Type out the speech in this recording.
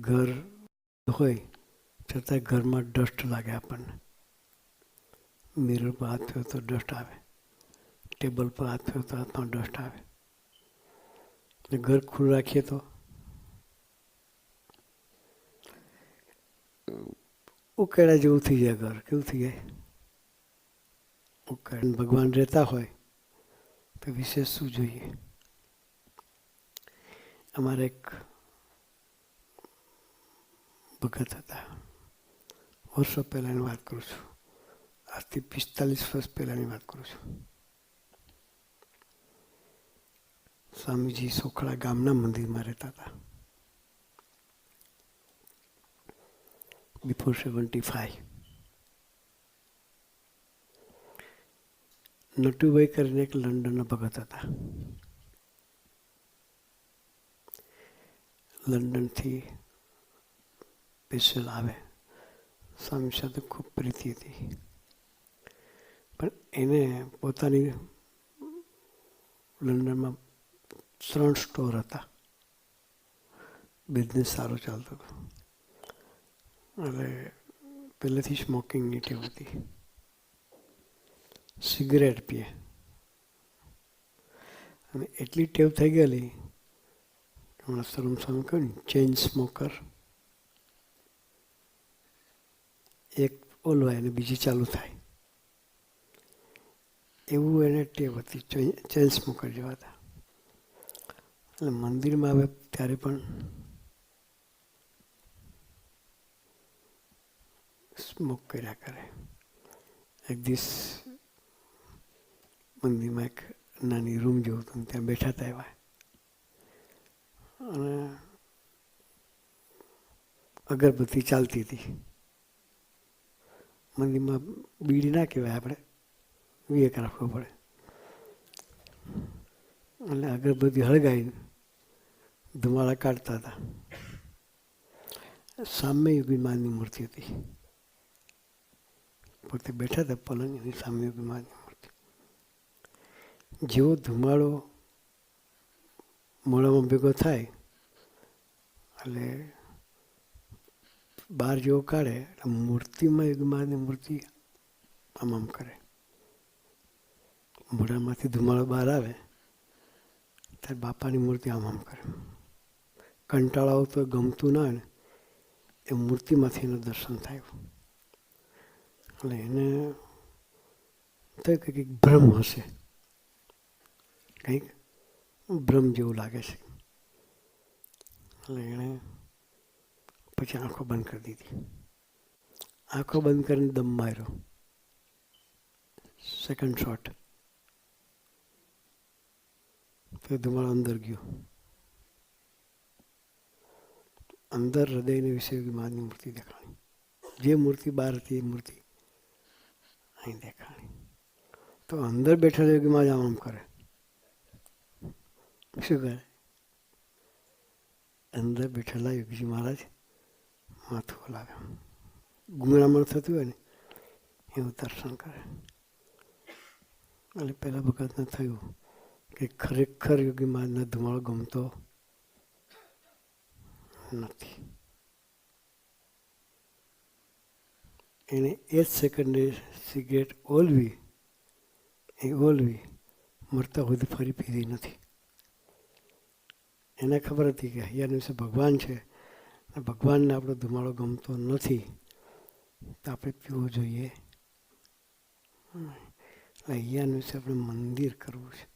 ઘર, હોય છતાંય ઘરમાં ડસ્ટ લાગે આપણને. મિરર પર હાથ થયો તો ડસ્ટ આવે. ટેબલ પર હાથ થયો તો હાથમાં ડસ્ટ આવે. ઘર ખુલ્લું રાખીએ તો? ઉકેળા જેવું થઈ જાય ઘર. કેવું થઈ જાય? ઉકેળ. ભગવાન રહેતા હોય તો વિશેષ શું જોઈએ? અમારે એક ભગત હતા વર્ષો પહેલાંની વાત કરું છું આજથી પિસ્તાલીસ વર્ષ પહેલાંની વાત કરું છું સ્વામીજી સોખડા ગામના મંદિરમાં રહેતા હતા બિફોર સેવન્ટી ફાઈવ નટુભાઈ કરીને એક લંડનના ભગત હતા લંડનથી સ્પેશિયલ આવે. સ્વામી સાથે ખૂબ પ્રીતિ હતી. પણ એને પોતાની લંડનમાં ત્રણ સ્ટોર હતા. બિઝનેસ સારો ચાલતો હતો. એટલે પહેલેથી સ્મોકિંગની ટેવ હતી. સિગરેટ પીએ. અને એટલી ટેવ થઈ ગયેલી હમણાં સરમ સ્વામી કહ્યું ચેન્જ સ્મોકર. એક ઓલવાય અને બીજી ચાલુ થાય. એવું એને ટેવ હતી ચેન્સ જેવા હતા. એટલે મંદિરમાં આવે ત્યારે પણ સ્મોક કર્યા કરે. એક દિવસ મંદિરમાં એક નાની રૂમ જેવું હતું ત્યાં બેઠા હતા એવા. અને અગરબત્તી ચાલતી હતી. મંદિરમાં બીડી ના કહેવાય આપણે, વિવેક રાખવો પડે. એટલે અગરબત્તી હળગાવીને ધુમાડા કાઢતા હતા. સામે યોગી માની મૂર્તિ હતી. પોતે બેઠા હતા પલંગ એની સામે યોગી માની મૂર્તિ. જેવો ધુમાડો મોડામાં ભેગો થાય, એટલે બહાર જેવો કાઢે, એટલે મૂર્તિમાં યોગીમાની મૂર્તિ આમ આમ કરે. મોઢામાંથી ધુમાડો બહાર આવે, ત્યારે બાપાની મૂર્તિ આમ આમ કરે. કંટાળો આવતો ગમતું ના ને, એ મૂર્તિમાંથી એનું દર્શન થાય. એટલે એને તો કંઈક ભ્રમ હશે. કંઈક ભ્રમ જેવું લાગે છે. એટલે એણે પછી આંખો બંધ કરી દીધી. આંખો બંધ કરીને દમ માર્યો. સેકન્ડ શોટ તો ધુમાડો અંદર ગયો. અંદર હૃદયને વિશે માની મૂર્તિ દેખાણી. જે મૂર્તિ બહાર હતી એ મૂર્તિ અહીં દેખાણી. તો અંદર બેઠેલો યોગીમાં જ આમ કરે. શું કરે? અંદર બેઠેલા યોગીજી મહારાજ માથું હલાવે ગુમરામણ થતું હોય ને એવું દર્શન કરે. એટલે પહેલાં ભગતને થયું કે ખરેખર યોગી મહારાજને ધુમાડો ગમતો નથી. એને એ જ સેકન્ડે સિગરેટ ઓલવી, એ ઓલવી, મરતા સુધી ફરી પીધી નથી. એને ખબર હતી કે હૈયાની વિશે ભગવાન છે. ભગવાનને આપણો ધુમાડો ગમતો નથી, તો આપણે પીવો જોઈએ. અહીંયાનું વિશે આપણે મંદિર કરવું છે.